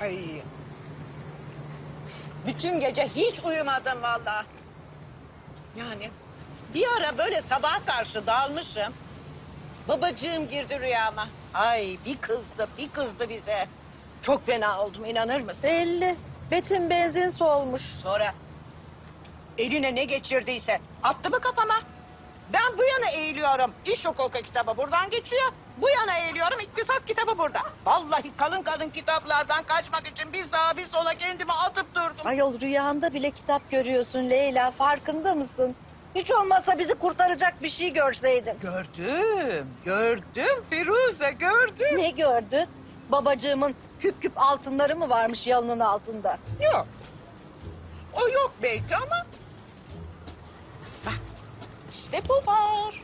Ay. Bütün gece hiç uyumadım vallahi. Yani bir ara böyle sabah karşı dalmışım. Babacığım girdi rüyama. Ay bir kızdı, bir kızdı bize. Çok fena oldum inanır mısın? Belli. Betin benzin solmuş. Sonra eline ne geçirdiyse attı mı kafama. Ben bu yana eğiliyorum. İş hukuku kitabı buradan geçiyor. Bu yana eğiliyorum. İktisat kitabı burada. Vallahi kalın kalın kitaplardan kaçmak için bir sağa bir sola kendimi atıp durdum. Ayol rüyanda bile kitap görüyorsun Leyla. Farkında mısın? Hiç olmazsa bizi kurtaracak bir şey görseydin. Gördüm, gördüm Firuze, gördüm. Ne gördün? Babacığımın küp küp altınları mı varmış yalının altında? Yok. O yok belki ama. Bak, işte bu var.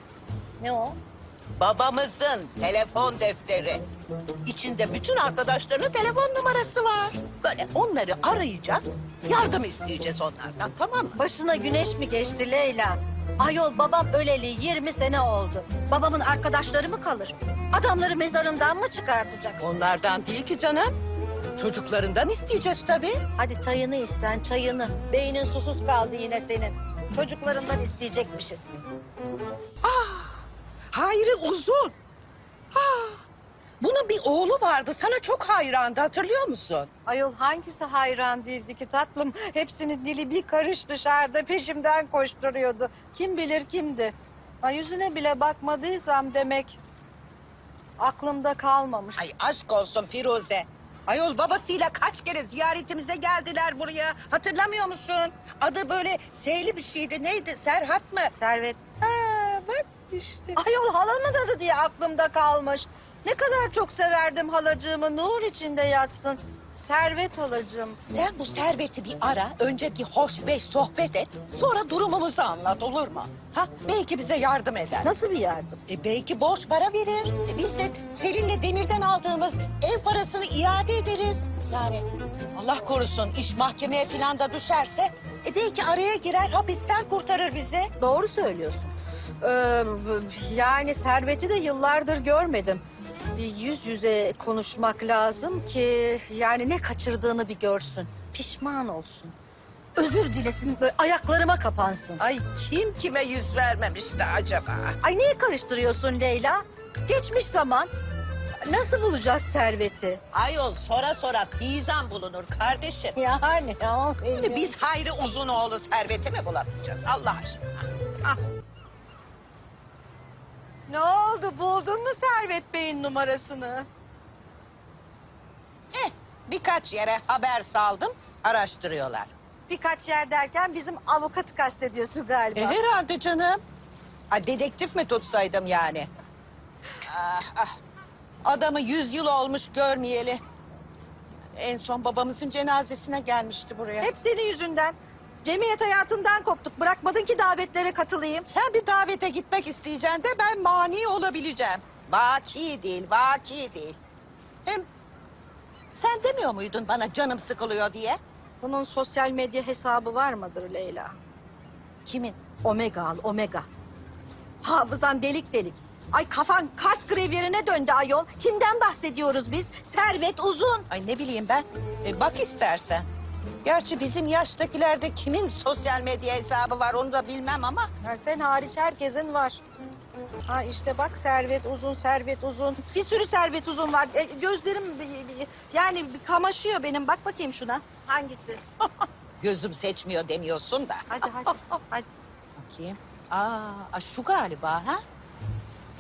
Ne o? Babamızın telefon defteri. İçinde bütün arkadaşlarının telefon numarası var. Böyle onları arayacağız, yardım isteyeceğiz onlardan tamam mı? Başına güneş mi geçti Leyla? Ayol babam öleli 20 sene oldu. Babamın arkadaşları mı kalır? Adamları mezarından mı çıkartacak? Onlardan değil ki canım. Çocuklarından isteyeceğiz tabii. Hadi çayını içsen çayını. Beynin susuz kaldı yine senin. Çocuklarından isteyecekmişiz. Ah, Hayri uzun. Ah, bunun bir oğlu vardı. Sana çok hayrandı hatırlıyor musun? Ayol hangisi hayran değildi ki tatlım? Hepsinin dili bir karış dışarıda peşimden koşturuyordu. Kim bilir kimdi? Ay yüzüne bile bakmadıysam demek aklımda kalmamış. Ay aşk olsun Firuze. Ayol babasıyla kaç kere ziyaretimize geldiler buraya. Hatırlamıyor musun? Adı böyle S'li bir şeydi. Neydi? Serhat mı? Servet. Ha, bak işte. Ayol halamın adı diye aklımda kalmış. Ne kadar çok severdim halacığımı. Nur içinde yatsın. Servet halacığım. Sen bu serveti bir ara, önce bir hoş beş sohbet et, sonra durumumuzu anlat olur mu? Ha, belki bize yardım eder. Nasıl bir yardım? E belki borç para verir. E biz de Selin'le Demir'den aldığımız ev parasını iade ederiz. Yani Allah korusun iş mahkemeye falan da düşerse e belki araya girer hapisten kurtarır bizi. Doğru söylüyorsun. Ee, yani Servet'i de yıllardır görmedim. Bir yüz yüze konuşmak lazım ki yani ne kaçırdığını bir görsün. Pişman olsun. Özür dilesin böyle ayaklarıma kapansın. Ay kim kime yüz vermemişti acaba? Ay niye karıştırıyorsun Leyla? Geçmiş zaman. Nasıl bulacağız Servet'i? Ayol sonra sonra pizan bulunur kardeşim. Yani ya. Şimdi biz Hayri Uzunoğlu serveti mi bulamayacağız Allah aşkına? Ah, Ne oldu buldun mu Servet Bey'in numarasını? eh, birkaç yere haber saldım araştırıyorlar. Birkaç yer derken bizim avukatı kastediyorsun galiba. E, herhalde canım. Ha, dedektif mi tutsaydım yani? Ah, ah. Adamı yüz yıl olmuş görmeyeli. En son babamızın cenazesine gelmişti buraya. Hep senin yüzünden. Cemiyet hayatından koptuk. Bırakmadın ki davetlere katılayım. Sen bir davete gitmek isteyeceksin de ben mani olabileceğim. Vaki değil, vaki değil. Hem sen demiyor muydun bana canım sıkılıyor diye? Bunun sosyal medya hesabı var mıdır Leyla? Kimin? Omega al, Omega. Hafızan delik delik. Ay kafan Kars grevyerine döndü ayol. Kimden bahsediyoruz biz? Servet Uzun. Ay ne bileyim ben. E, bak istersen. Gerçi bizim yaştakilerde kimin sosyal medya hesabı var onu da bilmem ama. Ya sen hariç herkesin var. Ha işte bak Servet Uzun, Servet Uzun. Bir sürü Servet Uzun var. E, gözlerim yani kamaşıyor benim. Bak bakayım şuna. Hangisi? Gözüm seçmiyor demiyorsun da. Hadi hadi. hadi. Bakayım. Aa, şu galiba ha?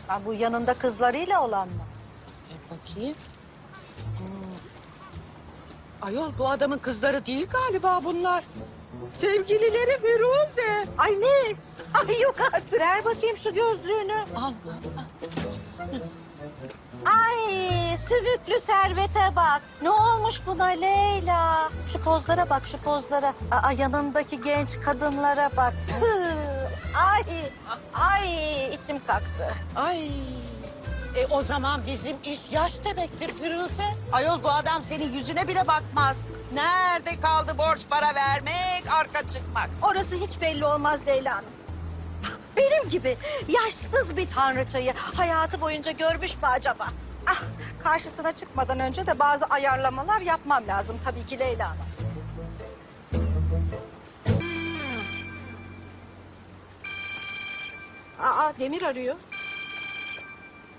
Ha, bu yanında kızlarıyla olan mı? E, bakayım. Hmm. Ayol bu adamın kızları değil galiba bunlar. Sevgilileri Firuze. Ay ne? Ay yok artık. Ver bakayım şu gözlüğünü. Allah. Ay sümüklü servete bak. Ne olmuş buna Leyla? Şu pozlara bak şu pozlara. Aa, yanındaki genç kadınlara bak. Tüh. Ay, ay içim kalktı. Ay. E o zaman bizim iş yaş demektir Firuze. Ayol bu adam senin yüzüne bile bakmaz. Nerede kaldı borç para vermek, arka çıkmak? Orası hiç belli olmaz Leyla Hanım. Benim gibi yaşsız bir tanrıçayı hayatı boyunca görmüş mü acaba? Ah, karşısına çıkmadan önce de bazı ayarlamalar yapmam lazım tabii ki Leyla Hanım. Aa, Demir arıyor.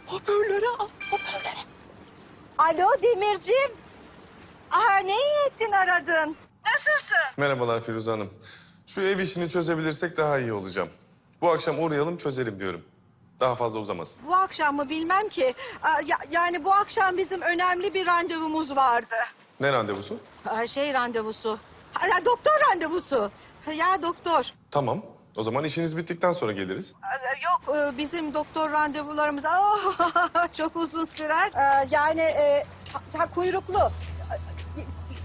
Hoparlörü al, hoparlörü. Alo Demircim. Aa, ne iyi ettin aradın. Nasılsın? Merhabalar Firuze Hanım. Şu ev işini çözebilirsek daha iyi olacağım. Bu akşam uğrayalım çözelim diyorum. Daha fazla uzamasın. Bu akşam mı bilmem ki. Aa, ya- yani bu akşam bizim önemli bir randevumuz vardı. Ne randevusu? Aa, şey randevusu. Ha, ya doktor randevusu. Ha, Ya doktor. Tamam. O zaman işiniz bittikten sonra geliriz. Ee, Yok e, bizim doktor randevularımız ah, çok uzun sürer. Ee, Yani e, ha, kuyruklu.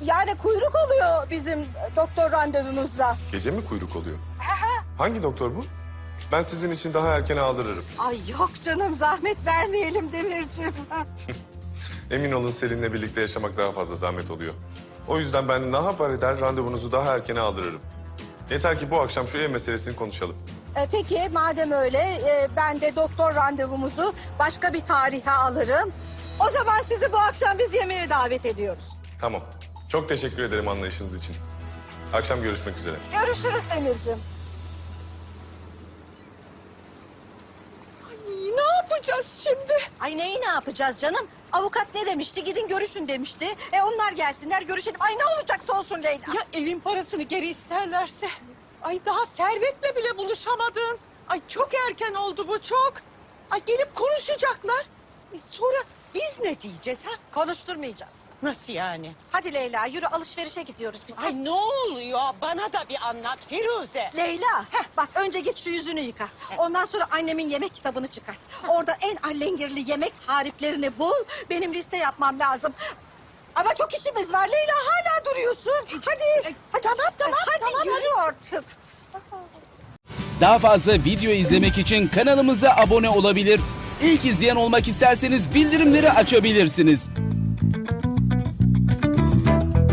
Yani kuyruk oluyor bizim doktor randevumuzda. Gece mi kuyruk oluyor? Hangi doktor bu? Ben sizin için daha erken aldırırım. Ay yok canım zahmet vermeyelim Demirciğim. Emin olun Selin'le birlikte yaşamak daha fazla zahmet oluyor. O yüzden ben ne yapar eder randevunuzu daha erkene aldırırım. Yeter ki bu akşam şu ev meselesini konuşalım. E, Peki madem öyle e, ben de doktor randevumuzu başka bir tarihe alırım. O zaman sizi bu akşam biz yemeğe davet ediyoruz. Tamam. Çok teşekkür ederim anlayışınız için. Akşam görüşmek üzere. Görüşürüz Demirciğim. Ay, ne yapacağız şimdi? Ay neyi ne yapacağız canım? Avukat ne demişti? Gidin görüşün demişti. E onlar gelsinler görüşelim. Ay ne olacaksa olsun Leyla. Ya evin parasını geri isterlerse? Ay daha servetle bile buluşamadın. Ay çok erken oldu bu çok. Ay gelip konuşacaklar. E, sonra biz ne diyeceğiz ha? Konuşturmayacağız. Nasıl yani? Hadi Leyla yürü alışverişe gidiyoruz biz. Ay ne oluyor? Bana da bir anlat Firuze. Leyla heh, bak önce git şu yüzünü yıka. Ondan sonra annemin yemek kitabını çıkart. Orada en allengirli yemek tariflerini bul. Benim liste yapmam lazım. Ama çok işimiz var Leyla hala duruyorsun. Hadi. hadi tamam tamam. Hadi yürü artık. Daha fazla video izlemek için kanalımıza abone olabilir. İlk izleyen olmak isterseniz bildirimleri açabilirsiniz.